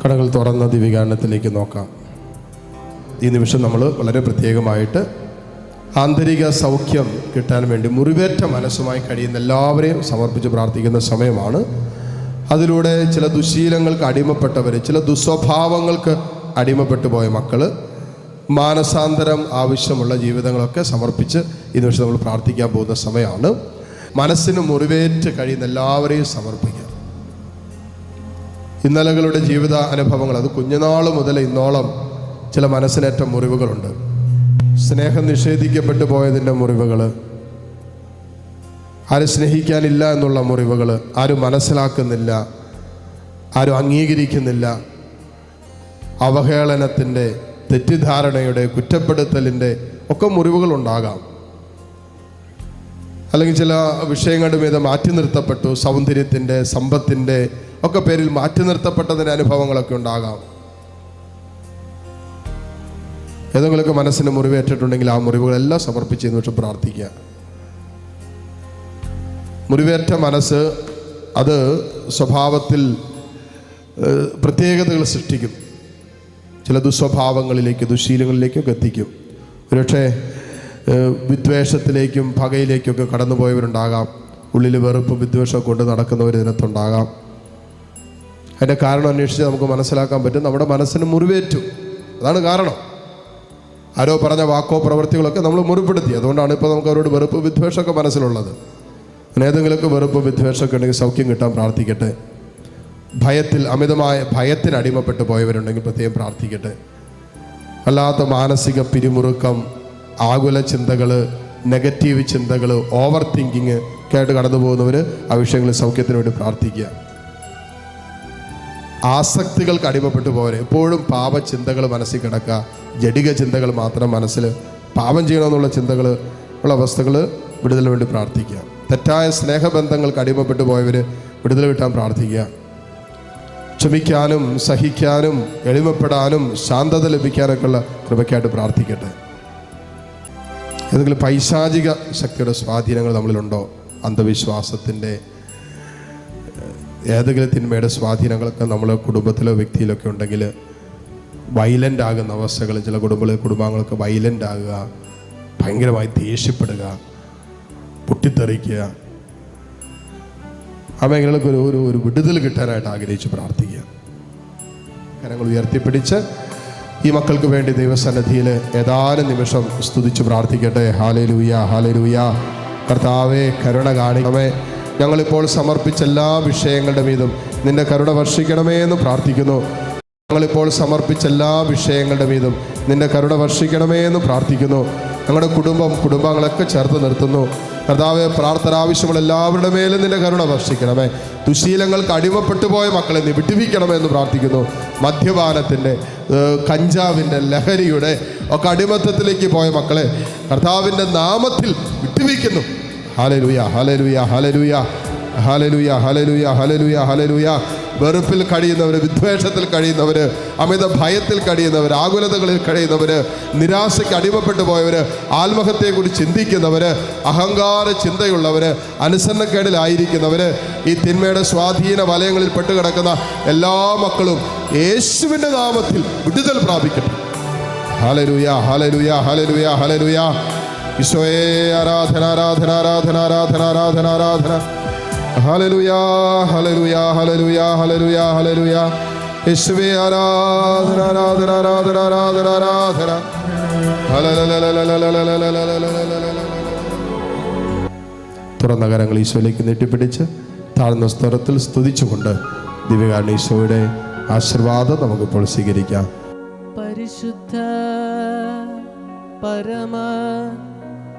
കടകൾ തുറന്ന ദിവ്യകാരണത്തിലേക്ക് നോക്കാം. ഈ നിമിഷം നമ്മൾ വളരെ പ്രത്യേകമായിട്ട് ആന്തരിക സൗഖ്യം കിട്ടാൻ വേണ്ടി മുറിവേറ്റ മനസ്സുമായി കഴിയുന്ന എല്ലാവരെയും സമർപ്പിച്ച് പ്രാർത്ഥിക്കുന്ന സമയമാണ്. അതിലൂടെ ചില ദുശീലങ്ങൾക്ക് അടിമപ്പെട്ടവർ ചില ദുസ്വഭാവങ്ങൾക്ക് അടിമപ്പെട്ടു പോയ മക്കൾ മാനസാന്തരം ആവശ്യമുള്ള ജീവിതങ്ങളൊക്കെ സമർപ്പിച്ച് ഈ നിമിഷം നമ്മൾ പ്രാർത്ഥിക്കാൻ പോകുന്ന സമയമാണ്. മനസ്സിന് മുറിവേറ്റ് കഴിയുന്ന എല്ലാവരെയും സമർപ്പിക്കുക ഇന്നലകളുടെ ജീവിത അനുഭവങ്ങൾ അത് കുഞ്ഞുനാൾ മുതൽ ഇന്നോളം ചില മനസ്സിനേറ്റ മുറിവുകളുണ്ട്. സ്നേഹം നിഷേധിക്കപ്പെട്ടു പോയതിന്റെ മുറിവുകൾ ആരും സ്നേഹിക്കാനില്ല എന്നുള്ള മുറിവുകൾ ആരും മനസ്സിലാക്കുന്നില്ല ആരും അംഗീകരിക്കുന്നില്ല. അവഹേളനത്തിന്റെ തെറ്റിദ്ധാരണയുടെ കുറ്റപ്പെടുത്തലിന്റെ ഒക്കെ മുറിവുകളുണ്ടാകാം. അല്ലെങ്കിൽ ചില വിഷയങ്ങളുടെ മീതെ മാറ്റി നിർത്തപ്പെട്ടു. സൗന്ദര്യത്തിന്റെ സമ്പത്തിന്റെ ഒക്കെ പേരിൽ മാറ്റി നിർത്തപ്പെട്ടതിന്റെ അനുഭവങ്ങളൊക്കെ ഉണ്ടാകാം. ഏതെങ്കിലുമൊക്കെ മനസ്സിന് മുറിവേറ്റിട്ടുണ്ടെങ്കിൽ ആ മുറിവുകളെല്ലാം സമർപ്പിച്ച് വെച്ച് പ്രാർത്ഥിക്കുക. മുറിവേറ്റ മനസ്സ് അത് സ്വഭാവത്തിൽ പ്രത്യേകതകൾ സൃഷ്ടിക്കും. ചില ദുസ്വഭാവങ്ങളിലേക്ക് ദുശീലങ്ങളിലേക്കൊക്കെ എത്തിക്കും. ഒരുപക്ഷെ വിദ്വേഷത്തിലേക്കും പകയിലേക്കൊക്കെ കടന്നുപോയവരുണ്ടാകാം. ഉള്ളിൽ വെറുപ്പ് വിദ്വേഷമൊക്കെ കൊണ്ട് നടക്കുന്നവർ ഇതിനകത്തുണ്ടാകാം അതിന്റെ കാരണം അന്വേഷിച്ച് നമുക്ക് മനസ്സിലാക്കാൻ പറ്റും. നമ്മുടെ മനസ്സിന് മുറിവേറ്റു. അതാണ് കാരണം. ആരോ പറഞ്ഞ വാക്കോ പ്രവൃത്തികളൊക്കെ നമ്മൾ മുറിപ്പെടുത്തി. അതുകൊണ്ടാണ് ഇപ്പോൾ നമുക്ക് അവരോട് വെറുപ്പ് വിദ്വേഷമൊക്കെ മനസ്സിലുള്ളത്. അങ്ങനെ ഏതെങ്കിലുമൊക്കെ വെറുപ്പ് വിദ്വേഷമൊക്കെ ഉണ്ടെങ്കിൽ സൗഖ്യം കിട്ടാൻ പ്രാർത്ഥിക്കട്ടെ. ഭയത്തിൽ അമിതമായ ഭയത്തിന് അടിമപ്പെട്ട് പോയവരുണ്ടെങ്കിൽ പ്രത്യേകം പ്രാർത്ഥിക്കട്ടെ. അല്ലാത്ത മാനസിക പിരിമുറുക്കം ആകുല ചിന്തകൾ നെഗറ്റീവ് ചിന്തകൾ ഓവർ തിങ്കിങ് ഒക്കെ ആയിട്ട് കടന്നു പോകുന്നവർ ആ വിഷയങ്ങളിൽ സൗഖ്യത്തിന് വേണ്ടി പ്രാർത്ഥിക്കുക. ആസക്തികൾക്ക് അടിമപ്പെട്ടു പോരെ എപ്പോഴും പാപചിന്തകൾ മനസ്സിൽ കിടക്കുക. ജടിക ചിന്തകൾ മാത്രം മനസ്സിൽ പാപം ചെയ്യണമെന്നുള്ള ചിന്തകൾ ഉള്ള അവസ്ഥകൾ വിടുതലിന് വേണ്ടി പ്രാർത്ഥിക്കുക. തെറ്റായ സ്നേഹബന്ധങ്ങൾക്ക് അടിമപ്പെട്ടു പോയവർ വിടുതൽ കിട്ടാൻ പ്രാർത്ഥിക്കുക. ക്ഷമിക്കാനും സഹിക്കാനും എളിമപ്പെടാനും ശാന്തത ലഭിക്കാനൊക്കെയുള്ള കൃപയ്ക്കായിട്ട് പ്രാർത്ഥിക്കട്ടെ. ഏതെങ്കിലും പൈശാചിക ശക്തിയുടെ സ്വാധീനങ്ങൾ നമ്മളിലുണ്ടോ? അന്ധവിശ്വാസത്തിന്റെ ഏതെങ്കിലും തിന്മയുടെ സ്വാധീനങ്ങളൊക്കെ നമ്മളെ കുടുംബത്തിലോ വ്യക്തിയിലൊക്കെ ഉണ്ടെങ്കിൽ വൈലന്റ് ആകുന്ന അവസ്ഥകൾ ചില കുടുംബങ്ങളിൽ കുടുംബാംഗങ്ങളൊക്കെ വൈലന്റ് ആകുക ഭയങ്കരമായി ദേഷ്യപ്പെടുക പൊട്ടിത്തെറിക്കുക. ആ മേഖലകൾക്ക് ഒരു ഒരു ഒരു വിടുതൽ കിട്ടാനായിട്ട് ആഗ്രഹിച്ച് പ്രാർത്ഥിക്കുക. കരങ്ങൾ ഉയർത്തിപ്പിടിച്ച് ഈ മക്കൾക്ക് വേണ്ടി ദൈവസന്നിധിയിൽ ഏതാനും നിമിഷം സ്തുതിച്ച് പ്രാർത്ഥിക്കട്ടെ. ഹാലേ ലൂയ ഹാലേ ലൂയ കർത്താവെ കരുണ കാണിക്കണമേ. ഞങ്ങളിപ്പോൾ സമർപ്പിച്ച എല്ലാ വിഷയങ്ങളുടെ മീതും നിന്റെ കരുണ വർഷിക്കണമേ എന്ന് പ്രാർത്ഥിക്കുന്നു. ഞങ്ങളിപ്പോൾ സമർപ്പിച്ച എല്ലാ വിഷയങ്ങളുടെ മീതും നിന്റെ കരുണ വർഷിക്കണമേ എന്ന് പ്രാർത്ഥിക്കുന്നു. ഞങ്ങളുടെ കുടുംബം കുടുംബങ്ങളൊക്കെ ചേർത്ത് നിർത്തുന്നു. കർത്താവെ പ്രാർത്ഥന ആവശ്യമുള്ള എല്ലാവരുടെ മേലും നിന്റെ കരുണ വർഷിക്കണമേ. ദുശീലങ്ങൾക്ക് അടിമപ്പെട്ടു പോയ മക്കളെ നീ എന്ന് പ്രാർത്ഥിക്കുന്നു. മദ്യപാനത്തിന്റെ കഞ്ചാവിന്റെ ലഹരിയുടെ ഒക്കെ അടിമത്തത്തിലേക്ക് പോയ മക്കളെ കർത്താവിന്റെ നാമത്തിൽ വിട്ടുവിക്കുന്നു ഹാലലുയ ഹാലലുയ ഹാലലുയ ഹാലലുയ ഹാലലുയ ഹാലലുയ ഹാലലുയ വെറുപ്പിൽ കഴിയുന്നവർ വിദ്വേഷത്തിൽ കഴിയുന്നവർ അമിത ഭയത്തിൽ കഴിയുന്നവർ ആകുലതകളിൽ കഴിയുന്നവർ നിരാശയ്ക്ക് അടിമപ്പെട്ടു പോയവർ ആത്മഹത്യയെക്കുറിച്ച് ചിന്തിക്കുന്നവർ അഹങ്കാര ചിന്തയുള്ളവർ അനുസരണക്കേടിലായിരിക്കുന്നവർ ഈ തിന്മയുടെ സ്വാധീന വലയങ്ങളിൽ പെട്ടുകിടക്കുന്ന എല്ലാ മക്കളും യേശുവിന്റെ നാമത്തിൽ വിടുതൽ പ്രാപിക്കട്ടെ. ഹാലലുയ ഹാലലുയ ഹാലലുയ ഹാലലുയ ഈശോയെ ആരാധന ആരാധന ആരാധന ആരാധന ആരാധന ആരാധന. Hallelujah hallelujah hallelujah hallelujah hallelujah. യേശുവേ ആരാധന ആരാധന ആരാധന ആരാധന ആരാധന. തുറന്ന കരങ്ങൾ ഈശോയിലേക്ക് നെട്ടിപ്പിടിച്ച് താഴ്ന്ന സ്തരത്തിൽ സ്തുതിച്ചുകൊണ്ട് ദിവ്യകാരണ ഈശോയുടെ ആശീർവാദം നമുക്കിപ്പോൾ സ്വീകരിക്കാം. പരിശുദ്ധ പരമ